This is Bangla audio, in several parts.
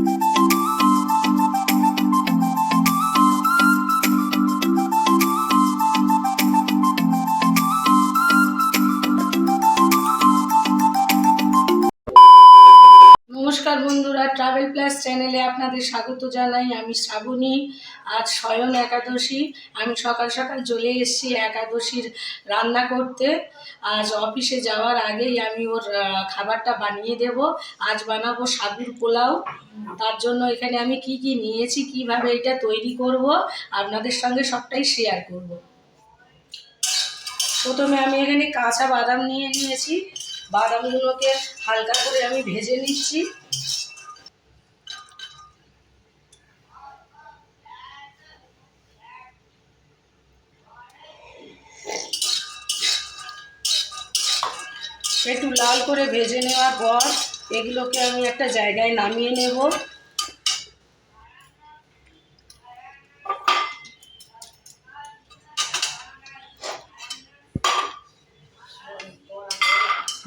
নমস্কার বন্ধুরা ট্রাভেল প্লাস চ্যানেলে আপনাদের স্বাগত জানাই। আমি শ্রাবণী। আজ স্বয়ং একাদশী। আমি সকাল সকাল চলে এসেছি একাদশীর রান্না করতে। আজ অফিসে যাওয়ার আগেই আমি ওর খাবারটা বানিয়ে দেব। আজ বানাবো সাগুর পোলাও। তার জন্য এখানে আমি কি কি নিয়েছি, কীভাবে এটা তৈরি করব, আপনাদের সঙ্গে সবটাই শেয়ার করব। প্রথমে আমি এখানে কাঁচা বাদাম নিয়ে নিয়েছি। বাদামগুলোকে হালকা করে আমি ভেজে নিচ্ছি। একটু লাল করে ভেজে নেওয়ার পর এগুলোকে আমি একটা জায়গায় নামিয়ে নেব।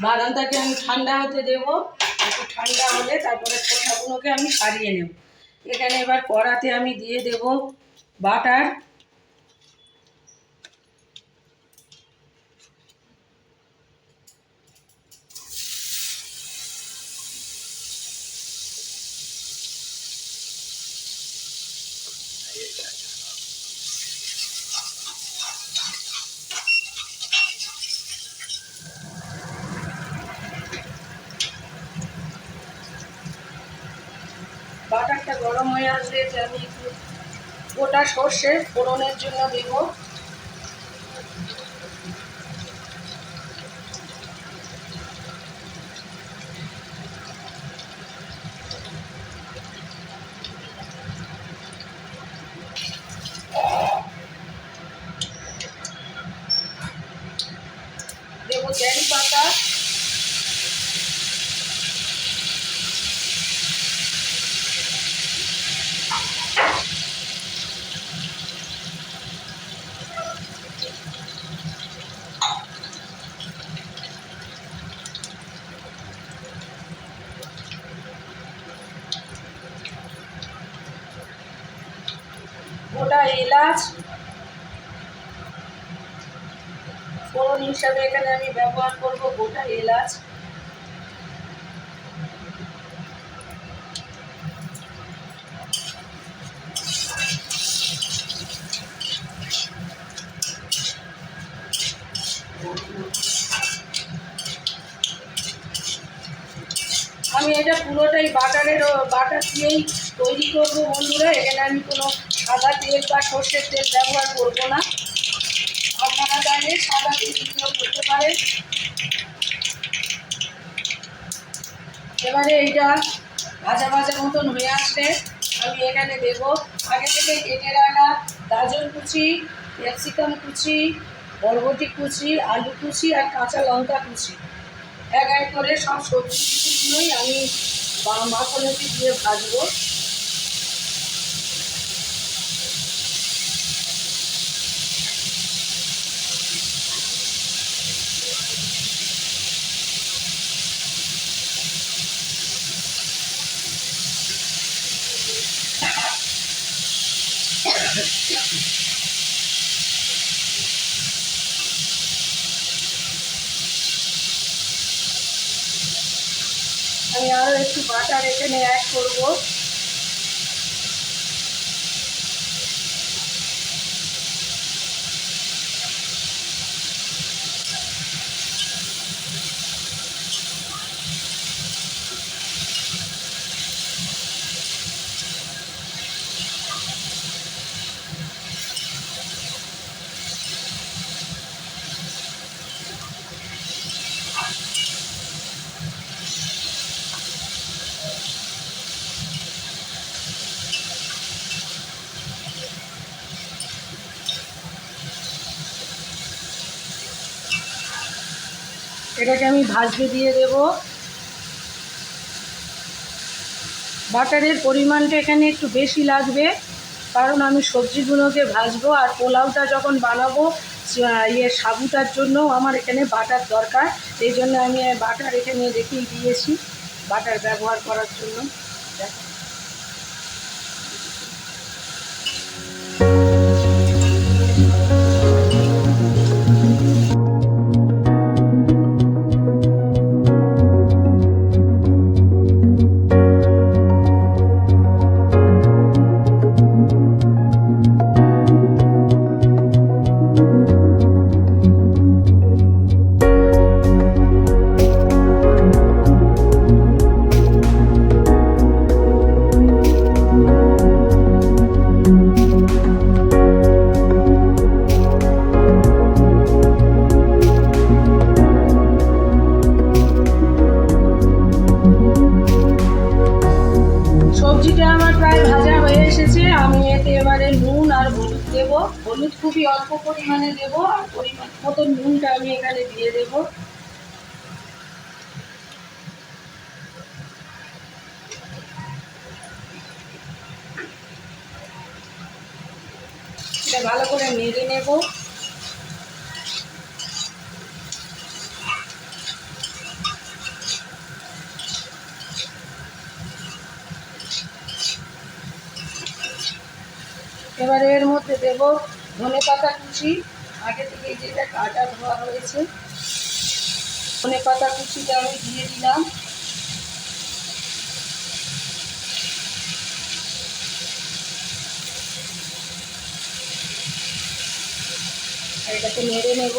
বাদামটাকে আমি ঠান্ডা হতে দেব। একটু ঠান্ডা হলে তারপরে খোসাগুলোকে আমি সারিয়ে নেব। এখানে এবার কড়াতে আমি দিয়ে দেব বাটার। বাটারটা গরম হয়ে আসবে যে আমি একটু গোটা সর্ষে ফোড়নের জন্য দেবো জ্যারি পাতা গোটা হিসাবে এখানে আমি ব্যবহার করব গোটা এলাচ। আমি এটা পুরোটাই বাটারের, বাটার দিয়েই তৈরি করব বন্ধুরা। এখানে আমি কোনো সাদা তেল বা সর্ষের তেল ব্যবহার করব না। আপনারা চাইলে সাদা তেল দিয়েও করতে পারেন। এবারে এইটা ভাজা ভাজা মতন হয়ে আসলে আমি এখানে দেব আগে থেকে কেটে রাখা গাজর কুচি, ক্যাপসিকাম কুচি, বরবটি কুচি, আলু কুচি আর কাঁচা লঙ্কা কুচি। এক এক করে সব সবজি কুচিগুলোই আমি মাখনেতে দিয়ে ভাজবো। আমি আরও একটু বাটার এখানে অ্যাড করব। এটাকে আমি ভাজতে দিয়ে দেব। বাটারের পরিমাণটা এখানে একটু বেশি লাগবে, কারণ আমি সবজিগুলোকে ভাজবো আর পোলাওটা যখন বানাবো ইয়ে সাবুটার জন্য আমার এখানে বাটার দরকার। এই জন্য আমি বাটার এখানে রেখেই দিয়েছি, বাটার ব্যবহার করার জন্য। দেখো পরিমাণে দেব আর পরিমাণ মতো নুনটা আমি এখানে দিয়ে দেব। ভালো করে নেড়ে নেব। এবারে এর মধ্যে দেব ধনে পাতা কুচি, আগে থেকে যেটা কাটা ধোয়া হয়েছে, ধনে পাতা কুচিটা আমি দিয়ে দিলাম। এটাকে নেড়ে নেব।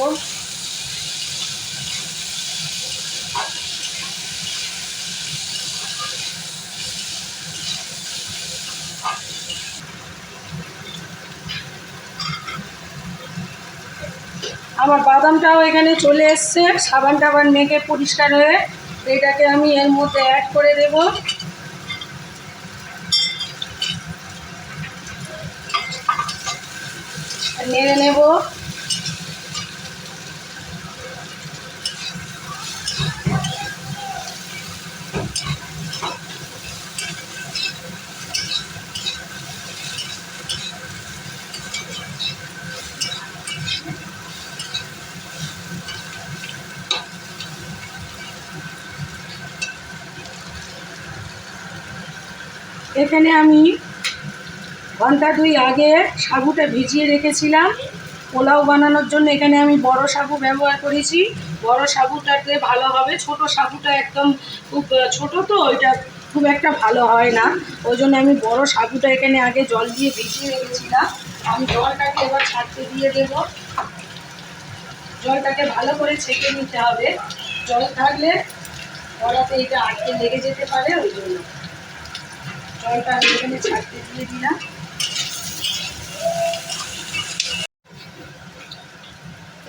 আমার বাদামটাও এখানে চলে এসছে। সাবান টাবান মেখে পরিষ্কার হয়ে এটাকে আমি এর মধ্যে অ্যাড করে দেব। নেড়ে নেব। এখানে আমি ঘণ্টা দুই আগে সাবুটা ভিজিয়ে রেখেছিলাম। পোলাও বানানোর জন্য এখানে আমি বড় সাবু ব্যবহার করেছি। বড় সাবুটাতে ভালো হবে। ছোট সাবুটা একদম খুব ছোট তো, ওইটা খুব একটা ভালো হয় না। ওই জন্য আমি বড় সাবুটা এখানে আগে জল দিয়ে ভিজিয়ে রেখেছিলাম। আমি জলটাকে এবার ছাড়তে দিয়ে দেব। জলটাকে ভালো করে ছেঁকে নিতে হবে। জল থাকলে কড়াতে এটা আটকে লেগে যেতে পারে, ওই জন্য। জলটা আমি এখানে ছাড়তে দিয়ে দিলাম।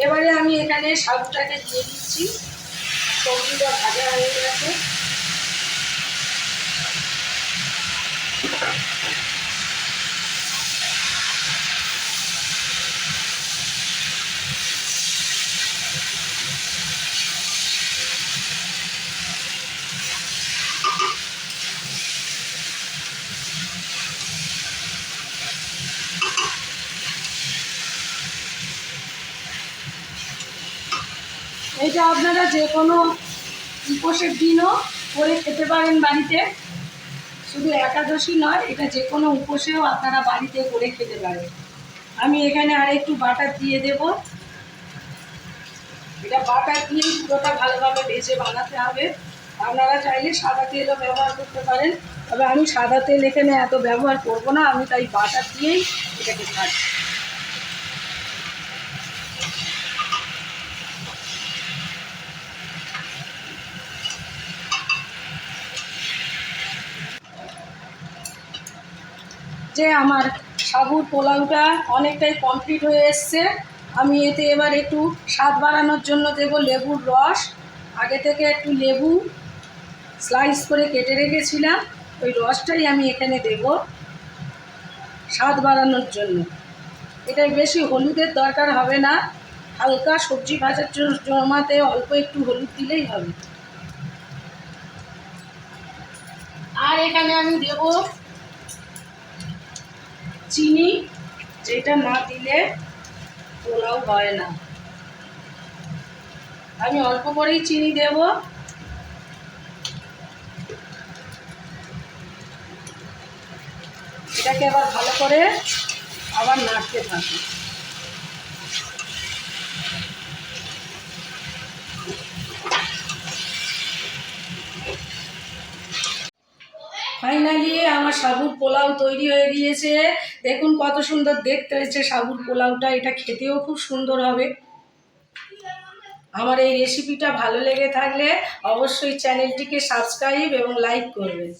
এবারে আমি এখানে সাবুটাকে দিয়ে দিচ্ছি। সবজিটা ভাজা হয়ে গেছে। এটা আপনারা যে কোনো উপোসের দিনও করে খেতে পারেন বাড়িতে। শুধু একাদশী নয়, এটা যে কোনো উপোসেও আপনারা বাড়িতে করে খেতে পারেন। আমি এখানে আর একটু বাটার দিয়ে দেব। এটা বাটার দিয়ে পুরোটা ভালোভাবে ভেজে বানাতে হবে। আপনারা চাইলে সাদা তেলও ব্যবহার করতে পারেন। তবে আমি সাদা তেল এখানে এত ব্যবহার করব না, আমি তাই বাটার দিয়েই এটাকে খাচ্ছি যে আমার সাবুর পোলাওটা অনেকটাই কমপ্লিট হয়ে এসছে। আমি এতে এবার একটু স্বাদ বাড়ানোর জন্য দেব লেবুর রস। আগে থেকে একটু লেবু স্লাইস করে কেটে রেখেছিলাম। ওই রসটাই আমি এখানে দেব স্বাদ বাড়ানোর জন্য। এটাই বেশি হলুদের দরকার হবে না। হালকা সবজি ভাজার জমাতে অল্প একটু হলুদ দিলেই হবে। আর এখানে আমি দেবো চিনি যেটা না দিলে পোলাও হয় না। আমি অল্প করেই চিনি দেব। এটাকে আবার ভালো করে আবার নাড়তে থাকি ফাইনালি আমার সাবুর পোলাও তৈরি হয়ে গিয়েছে। দেখুন কত সুন্দর দেখতে হয়েছে সাবুর পোলাওটা, এটা খেতেও খুব সুন্দর হবে। আমার এই রেসিপিটা ভালো লেগে থাকলে অবশ্যই চ্যানেলটিকে সাবস্ক্রাইব এবং লাইক করবেন।